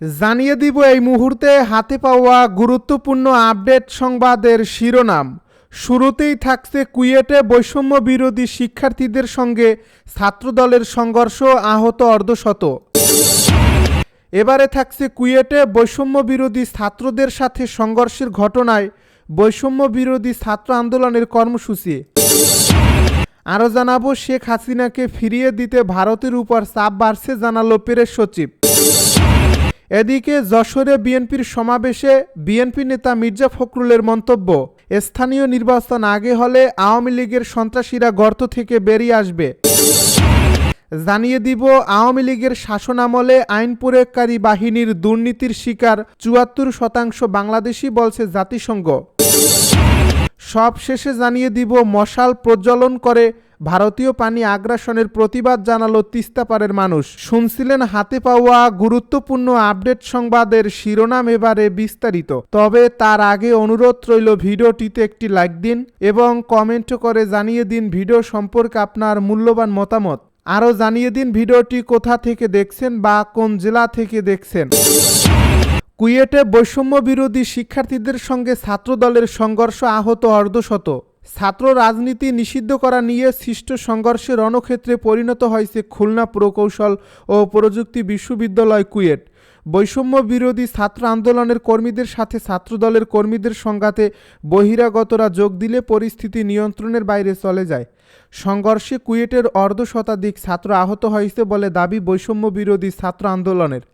জানিয়ে দিব এই মুহূর্তে হাতে পাওয়া গুরুত্বপূর্ণ আপডেট সংবাদের শিরোনাম। শুরুতেই থাকছে কুয়েটে বৈষম্য বিরোধী শিক্ষার্থীদের সঙ্গে ছাত্রদলের সংঘর্ষ আহত অর্ধশত। এবারে থাকছে কুয়েটে বৈষম্য বিরোধী ছাত্রদের সাথে সংঘর্ষের ঘটনায় বৈষম্য বিরোধী ছাত্র আন্দোলনের কর্মসূচি। আরও জানাব, শেখ হাসিনাকে ফিরিয়ে দিতে ভারতের উপর চাপ বাড়ছে, জানালো পেরেস সচিব। এদিকে যশোরে বিএনপির সমাবেশে বিএনপি নেতা মির্জা ফখরুলের মন্তব্য, স্থানীয় নির্বাচন আগে হলে আওয়ামী লীগের সন্ত্রাসীরা গর্ত থেকে বেরিয়ে আসবে। জানিয়ে দিব, আওয়ামী লীগের শাসনামলে আইন প্রয়োগকারী বাহিনীর দুর্নীতির শিকার চুয়াত্তর শতাংশ বাংলাদেশি বলছে জাতিসংঘ। সব শেষে জানিয়ে দিব, মশাল প্রজ্বলন করে ভারতীয় পানি আগ্রাসনের প্রতিবাদ জানালো তিস্তাপাড়ের মানুষ। শুনছিলেন হাতে পাওয়া গুরুত্বপূর্ণ আপডেট সংবাদের শিরোনাম এবারে বিস্তারিত। তবে তার আগে অনুরোধ রইল ভিডিওটিতে একটি লাইক দিন এবং কমেন্ট করে জানিয়ে দিন ভিডিও সম্পর্কে আপনার মূল্যবান মতামত। আরও জানিয়ে দিন ভিডিওটি কোথা থেকে দেখছেন বা কোন জেলা থেকে দেখছেন। কুয়েটে বৈষম্য বিরোধী শিক্ষার্থীদের সঙ্গে ছাত্রদলের সংঘর্ষ আহত অর্ধশত। ছাত্র রাজনীতি নিষিদ্ধ করা নিয়ে সৃষ্ট সংঘর্ষে রণক্ষেত্রে পরিণত হয়েছে খুলনা প্রকৌশল ও প্রযুক্তি বিশ্ববিদ্যালয় কুয়েট। বৈষম্য বিরোধী ছাত্র আন্দোলনের কর্মীদের সাথে ছাত্রদলের কর্মীদের সংঘাতে বহিরাগতরা যোগ দিলে পরিস্থিতি নিয়ন্ত্রণের বাইরে চলে যায়। সংঘর্ষে কুয়েটের অর্ধ শতাধিক ছাত্র আহত হয়েছে বলে দাবি বৈষম্য বিরোধী ছাত্র আন্দোলনের।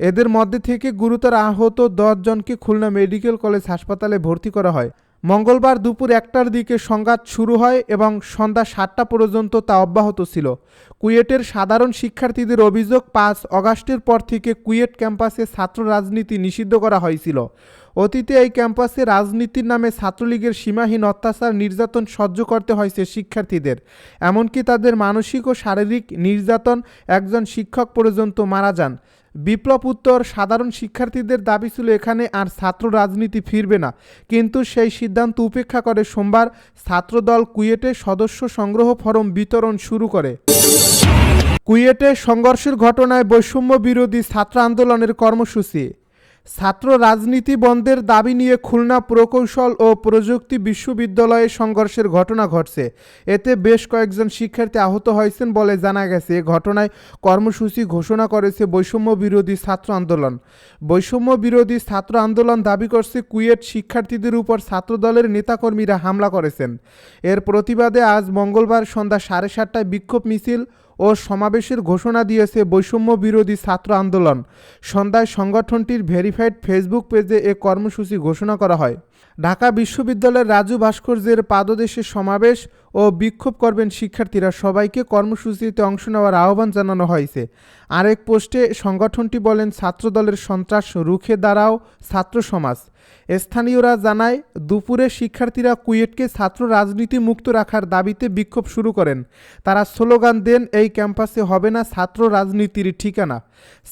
এদের মধ্যে থেকে গুরুতর আহত জনকে খুলনা মেডিকেল কলেজ হাসপাতালে ভর্তি করা হয়। মঙ্গলবার দুপুর একটার দিকে সংঘাত শুরু হয় এবং সন্ধ্যা সাতটা পর্যন্ত তা অব্যাহত ছিল। কুয়েটের সাধারণ শিক্ষার্থীদের অভিযোগ, পাঁচ অগাস্টের পর থেকে কুয়েট ক্যাম্পাসে ছাত্র রাজনীতি নিষিদ্ধ করা হয়েছিল। অতীতে এই ক্যাম্পাসে রাজনীতির নামে ছাত্রলীগের সীমাহীন অত্যাচার নির্যাতন সহ্য করতে হয়েছে শিক্ষার্থীদের। এমনকি তাদের মানসিক ও শারীরিক নির্যাতন একজন শিক্ষক পর্যন্ত মারা যান। বিপ্লব উত্তর সাধারণ শিক্ষার্থীদের দাবি ছিল এখানে আর ছাত্র রাজনীতি ফিরবে না। কিন্তু সেই সিদ্ধান্ত উপেক্ষা করে সোমবার ছাত্রদল কুয়েটে সদস্য সংগ্রহ ফরম বিতরণ শুরু করে। কুয়েটে সংঘর্ষের ঘটনায় বৈষম্য বিরোধী ছাত্র আন্দোলনের কর্মসূচি। ছাত্র রাজনীতি বন্ধের দাবি নিয়ে খুলনা প্রকৌশল ও প্রযুক্তি বিশ্ববিদ্যালয়ে সংঘর্ষের ঘটনা ঘটছে। এতে বেশ কয়েকজন শিক্ষার্থী আহত হয়েছেন বলে জানা গেছে। এ ঘটনায় কর্মসূচি ঘোষণা করেছে বৈষম্য বিরোধী ছাত্র আন্দোলন। বৈষম্য বিরোধী ছাত্র আন্দোলন দাবি করছে কুয়েট শিক্ষার্থীদের উপর ছাত্রদলের নেতাকর্মীরা হামলা করেছেন। এর প্রতিবাদে আজ মঙ্গলবার সন্ধ্যা সাড়ে সাতটায় বিক্ষোভ মিছিল ও সমাবেশের ঘোষণা দিয়েছে বৈষম্য বিরোধী ছাত্র আন্দোলন। সন্ধ্যায় সংগঠনটির ভেরিফাইড ফেসবুক পেজে এ কর্মসূচি ঘোষণা করা হয়। ঢাকা বিশ্ববিদ্যালয়ের রাজু ভাস্কর্যের পাদদেশে সমাবেশ ও বিক্ষোভ করবেন শিক্ষার্থীরা। সবাইকে কর্মসূচিতে অংশ নেওয়ার আহ্বান জানানো হয়েছে। আরেক পোস্টে সংগঠনটি বলেন, ছাত্রদলের সন্ত্রাস রুখে দাঁড়াও ছাত্র সমাজ। স্থানীয়রা জানায়, দুপুরে শিক্ষার্থীরা কুয়েটকে ছাত্র রাজনীতি মুক্ত রাখার দাবিতে বিক্ষোভ শুরু করেন। তারা স্লোগান দেন, এই ক্যাম্পাসে হবে না ছাত্র রাজনীতির ঠিকানা।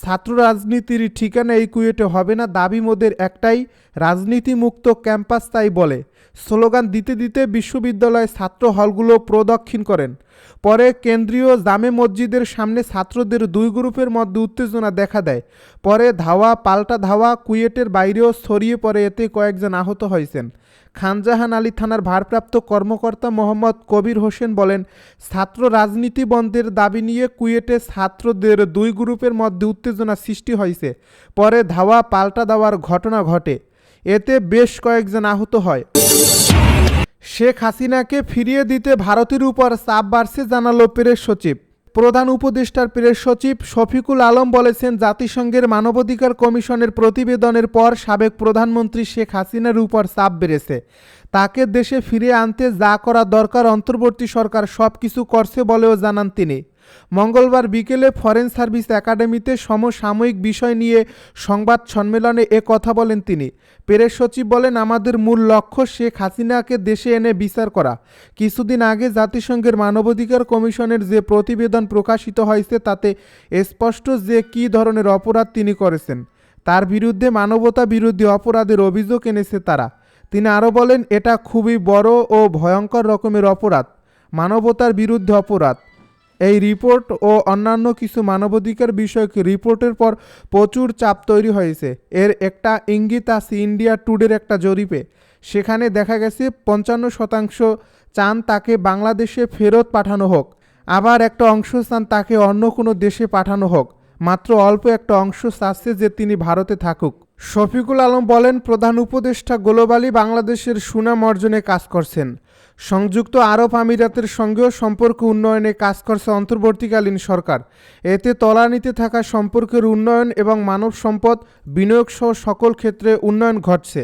ছাত্র রাজনীতির ঠিকানা এই কুয়েটে হবে না, দাবি মোদের একটাই রাজনীতি মুক্ত ক্যাম্পাস তাই বলে। স্লোগান দিতে দিতে বিশ্ববিদ্যালয়ে ছাত্র হলগুলো প্রদক্ষিণ করেন। পরে কেন্দ্রীয় জামে মসজিদের সামনে ছাত্রদের দুই গ্রুপের মধ্যে উত্তেজনা দেখা দেয়। পরে ধাওয়া, পাল্টা ধাওয়া, কুয়েটের বাইরেও ছড়িয়ে পড়ে এতে কয়েকজন আহত হয়েছেন। খানজাহান আলী থানার ভারপ্রাপ্ত কর্মকর্তা মোহাম্মদ কবির হোসেন বলেন, ছাত্র রাজনীতি বন্ধের দাবি নিয়ে কুয়েটে ছাত্রদের দুই গ্রুপের মধ্যে উত্তেজনা সৃষ্টি হয়েছে। পরে ধাওয়া, পাল্টা দেওয়ার ঘটনা ঘটে। এতে বেশ কয়েকজন আহত হয়। শেখ হাসিনাকে ফিরিয়ে দিতে ভারতের উপর চাপ বাড়ছে, জানালো প্রেস সচিব। প্রধান উপদেষ্টার প্রেস সচিব শফিকুল আলম বলেছেন, জাতিসংঘের মানবাধিকার কমিশনের প্রতিবেদনের পর সাবেক প্রধানমন্ত্রী শেখ হাসিনার উপর চাপ বেড়েছে। তাকে দেশে ফিরে আনতে যা করা দরকার, অন্তর্বর্তী সরকার সব কিছু করছে বলেও জানান তিনি। মঙ্গলবার বিকেলে ফরেন সার্ভিস একাডেমিতে সমসাময়িক বিষয় নিয়ে সংবাদ সম্মেলনে এ কথা বলেন তিনি। প্রেস সচিব বলেন, আমাদের মূল লক্ষ্য শেখ হাসিনাকে দেশে এনে বিচার করা। কিছুদিন আগে জাতিসংঘের মানবাধিকার কমিশনের যে প্রতিবেদন প্রকাশিত হয়েছে, তাতে স্পষ্ট যে কী ধরনের অপরাধ তিনি করেছেন, তার বিরুদ্ধে মানবতা বিরোধী অপরাধের অভিযোগ এনেছে তারা। তিনি আরও বলেন, এটা খুবই বড় ও ভয়ঙ্কর রকমের অপরাধ, মানবতার বিরুদ্ধে অপরাধ। এই রিপোর্ট ও অন্যান্য কিছু মানবাধিকার বিষয়ক রিপোর্টের পর প্রচুর চাপ তৈরি হয়েছে। এর একটা ইঙ্গিত আছে ইন্ডিয়া টুডের একটা জরিপে। সেখানে দেখা গেছে পঞ্চান্ন শতাংশ চান তাকে বাংলাদেশে ফেরত পাঠানো হোক। আবার একটা অংশ চান তাকে অন্য কোনো দেশে পাঠানো হোক। মাত্র অল্প একটা অংশ চাচ্ছে যে তিনি ভারতে থাকুক। শফিকুল আলম বলেন, প্রধান উপদেষ্টা গ্লোবালি বাংলাদেশের সুনাম অর্জনে কাজ করছেন। সংযুক্ত আরব আমিরাতের সঙ্গেও সম্পর্ক উন্নয়নে কাজ করছে অন্তর্বর্তীকালীন সরকার। এতে তলানিতে থাকা সম্পর্কের উন্নয়ন এবং মানব সম্পদ বিনিয়োগ সহ সকল ক্ষেত্রে উন্নয়ন ঘটছে।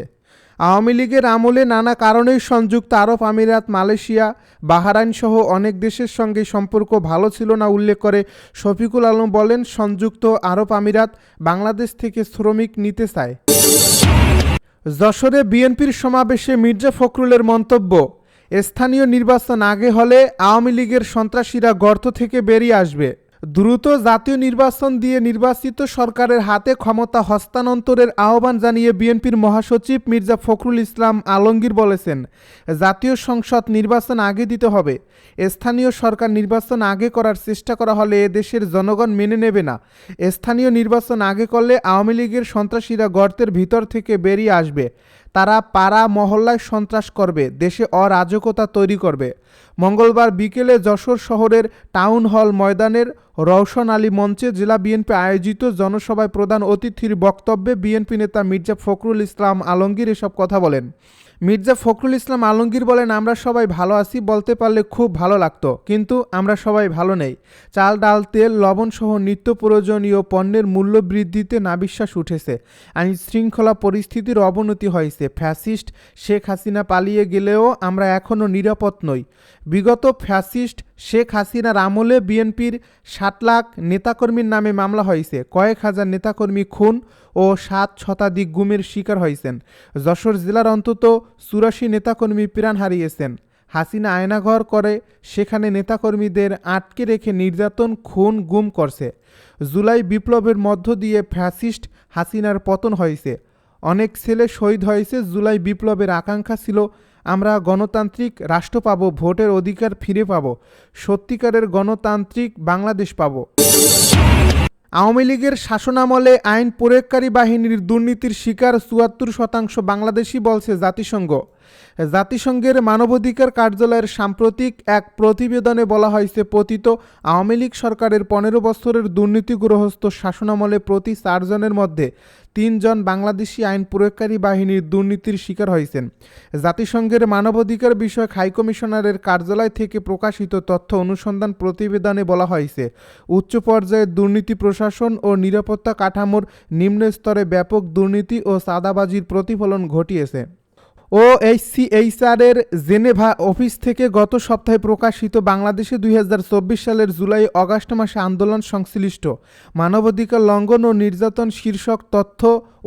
আওয়ামী লীগের আমলে নানা কারণেই সংযুক্ত আরব আমিরাত, মালয়েশিয়া বাহারাইন সহ অনেক দেশের সঙ্গে সম্পর্ক ভালো ছিল না উল্লেখ করে শফিকুল আলম বলেন, সংযুক্ত আরব আমিরাত বাংলাদেশ থেকে শ্রমিক নিতে চায়। যশোরে বিএনপির সমাবেশে মির্জা ফখরুলের মন্তব্য স্থানীয় নির্বাচন আগে হলে আওয়ামী লীগের সন্ত্রাসীরা গর্ত থেকে বেরিয়ে আসবে। দ্রুত জাতীয় নির্বাচন দিয়ে নির্বাচিত সরকারের হাতে ক্ষমতা হস্তান্তরের আহ্বান জানিয়ে বিএনপির মহাসচিব মির্জা ফখরুল ইসলাম আলমগীর বলেছেন, জাতীয় সংসদ নির্বাচন আগে দিতে হবে। স্থানীয় সরকার নির্বাচন আগে করার চেষ্টা করা হলে এদেশের জনগণ মেনে নেবে না। স্থানীয় নির্বাচন আগে করলে আওয়ামী লীগের সন্ত্রাসীরা গর্তের ভিতর থেকে বেরিয়ে আসবে। তারা পাড়া মহল্লায় সন্ত্রাস করবে, দেশে অরাজকতা তৈরি করবে। মঙ্গলবার বিকেলে যশোর শহরের টাউন হল ময়দানের রওশন আলী মঞ্চে জেলা বিএনপি আয়োজিত জনসভায় প্রধান অতিথির বক্তব্যে বিএনপি নেতা মির্জা ফখরুল ইসলাম আলমগীর এসব কথা বলেন। মির্জা ফখরুল ইসলাম আলমগীর বলেন, আমরা সবাই ভালো আছি বলতে পারলে খুব ভালো লাগতো, কিন্তু আমরা সবাই ভালো নেই। চাল, ডাল, তেল, লবণ সহ নিত্য প্রয়োজনীয় পণ্যের মূল্য বৃদ্ধিতে নাবিশ্বাস উঠেছে। আইন শৃঙ্খলা পরিস্থিতির অবনতি হয়েছে। ফ্যাসিস্ট শেখ হাসিনা পালিয়ে গেলেও আমরা এখনও নিরাপদ নই। বিগত ফ্যাসিস্ট শেখ হাসিনার আমলে বিএনপির ষাট লাখ নেতাকর্মীর নামে মামলা হয়েছে। কয়েক হাজার নেতাকর্মী খুন ও সাত শতাধিক গুমের শিকার হয়েছেন। যশোর জেলার অন্তত চুরাশি নেতাকর্মী প্রাণ হারিয়েছেন। হাসিনা আয়নাঘর করে, সেখানে নেতাকর্মীদের আটকে রেখে নির্যাতন, খুন, গুম করছে। জুলাই বিপ্লবের মধ্য দিয়ে ফ্যাসিস্ট হাসিনার পতন হয়েছে। অনেক ছেলে শহীদ হয়েছে, জুলাই বিপ্লবের আকাঙ্ক্ষা ছিল, আমরা গণতান্ত্রিক রাষ্ট্র পাবো, ভোটের অধিকার ফিরে পাবো, সত্যিকারের গণতান্ত্রিক বাংলাদেশ পাবো। আওয়ামী লীগের শাসনামলে আইন প্রয়োগকারী বাহিনীর দুর্নীতির শিকার চুয়াত্তর শতাংশ বাংলাদেশি বলছে জাতিসংঘ। জাতিসংঘের মানবাধিকার কার্যালয়ের সাম্প্রতিক এক প্রতিবেদনে বলা হয়েছে, পতিত আওয়ামী লীগ সরকারের পনেরো বছরের দুর্নীতিগ্রস্ত শাসনামলে প্রতি চারজনের মধ্যে তিনজন বাংলাদেশি আইন প্রয়োগকারী বাহিনীর দুর্নীতির শিকার হয়েছেন। জাতিসংঘের মানবাধিকার বিষয়ক হাইকমিশনারের কার্যালয় থেকে প্রকাশিত তথ্য অনুসন্ধান প্রতিবেদনে বলা হয়েছে, উচ্চ পর্যায়ের দুর্নীতি প্রশাসন ও নিরাপত্তা কাঠামোর নিম্ন স্তরে ব্যাপক দুর্নীতি ও চাঁদাবাজির প্রতিফলন ঘটিয়েছে। ও এইচসিএইচআরের জেনেভা অফিস থেকে গত সপ্তাহে প্রকাশিত বাংলাদেশে দুই হাজার চব্বিশ সালের জুলাই অগাস্ট মাসে আন্দোলন সংশ্লিষ্ট। মানবাধিকার লঙ্ঘন ও নির্যাতন শীর্ষক তথ্য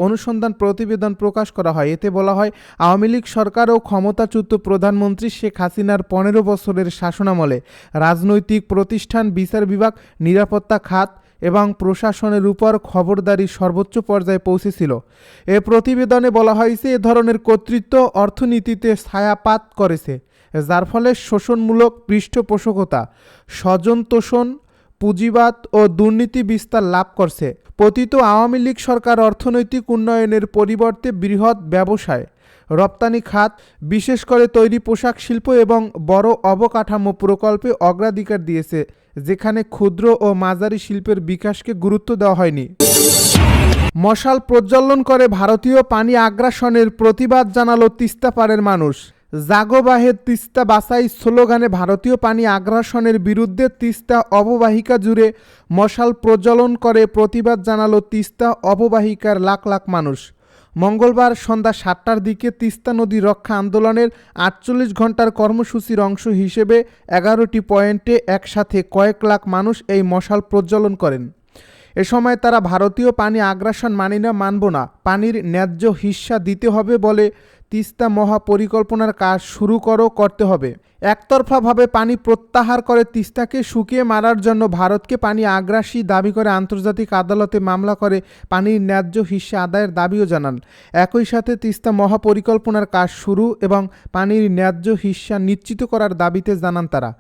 অনুসন্ধান প্রতিবেদন প্রকাশ করা হয়। এতে বলা হয়, আওয়ামী লীগ সরকার ও ক্ষমতাচ্যুত প্রধানমন্ত্রী শেখ হাসিনার পনেরো বছরের শাসনামলে রাজনৈতিক প্রতিষ্ঠান, বিচার বিভাগ, নিরাপত্তা খাত এবং প্রশাসনের উপর খবরদারি সর্বোচ্চ পর্যায়ে পৌঁছেছিল। এ প্রতিবেদনে বলা হয়েছে, এ ধরনের কর্তৃত্ব অর্থনীতিতে ছায়াপাত করেছে, যার ফলে শোষণমূলক পৃষ্ঠপোষকতা স্বজন তোষণ পুঁজিবাদ ও দুর্নীতি বিস্তার লাভ করছে। পতিত আওয়ামী লীগ সরকার অর্থনৈতিক উন্নয়নের পরিবর্তে বৃহৎ ব্যবসায় রপ্তানি খাত, বিশেষ করে তৈরি পোশাক শিল্প এবং বড় অবকাঠামো প্রকল্পে অগ্রাধিকার দিয়েছে, যেখানে ক্ষুদ্র ও মাঝারি শিল্পের বিকাশকে গুরুত্ব দেওয়া হয়নি। মশাল প্রজ্বলন করে ভারতীয় পানি আগ্রাসনের প্রতিবাদ জানালো তিস্তা পাড়ের মানুষ। জাগোবাহের তিস্তা বাসাই স্লোগানে ভারতীয় পানি আগ্রাসনের বিরুদ্ধে তিস্তা অববাহিকা জুড়ে মশাল প্রজ্বলন করে প্রতিবাদ জানালো তিস্তা অববাহিকার লাখ লাখ মানুষ। মঙ্গলবার সন্ধ্যা সাতটার দিকে তিস্তা নদী রক্ষা আন্দোলনের আটচল্লিশ ঘণ্টার কর্মসূচির অংশ হিসেবে এগারোটি পয়েন্টে একসাথে কয়েক লাখ মানুষ এই মশাল প্রজ্বলন করেন। এ সময় তারা ভারতীয় পানি আগ্রাসন মানি না মানব না, পানির ন্যায্য হিস্সা দিতে হবে বলে তিস্তা মহাপরিকল্পনার কাজ শুরু করো, করতে হবে। একতরফাভাবে পানি প্রত্যাহার করে তিস্তাকে শুকিয়ে মারার জন্য ভারতকে পানি আগ্রাসী দাবি করে আন্তর্জাতিক আদালতে মামলা করে পানির ন্যায্য হিস্সা আদায়ের দাবিও জানান। একই সাথে তিস্তা মহাপরিকল্পনার কাজ শুরু এবং পানির ন্যায্য হিস্সা নিশ্চিত করার দাবিতে জানান তারা।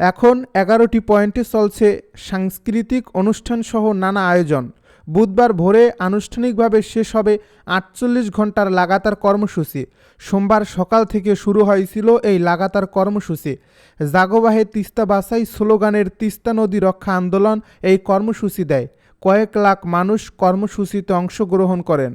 এখন এগারোটি পয়েন্টে চলছে সাংস্কৃতিক অনুষ্ঠানসহ নানা আয়োজন। বুধবার ভোরে আনুষ্ঠানিকভাবে শেষ হবে আটচল্লিশ ঘণ্টার লাগাতার কর্মসূচি। সোমবার সকাল থেকে শুরু হয়েছিল এই লাগাতার কর্মসূচি। জাগোবাহে তিস্তা বাসাই স্লোগানের তিস্তা নদী রক্ষা আন্দোলন এই কর্মসূচি দেয়। কয়েক লাখ মানুষ কর্মসূচিতে অংশগ্রহণ করেন।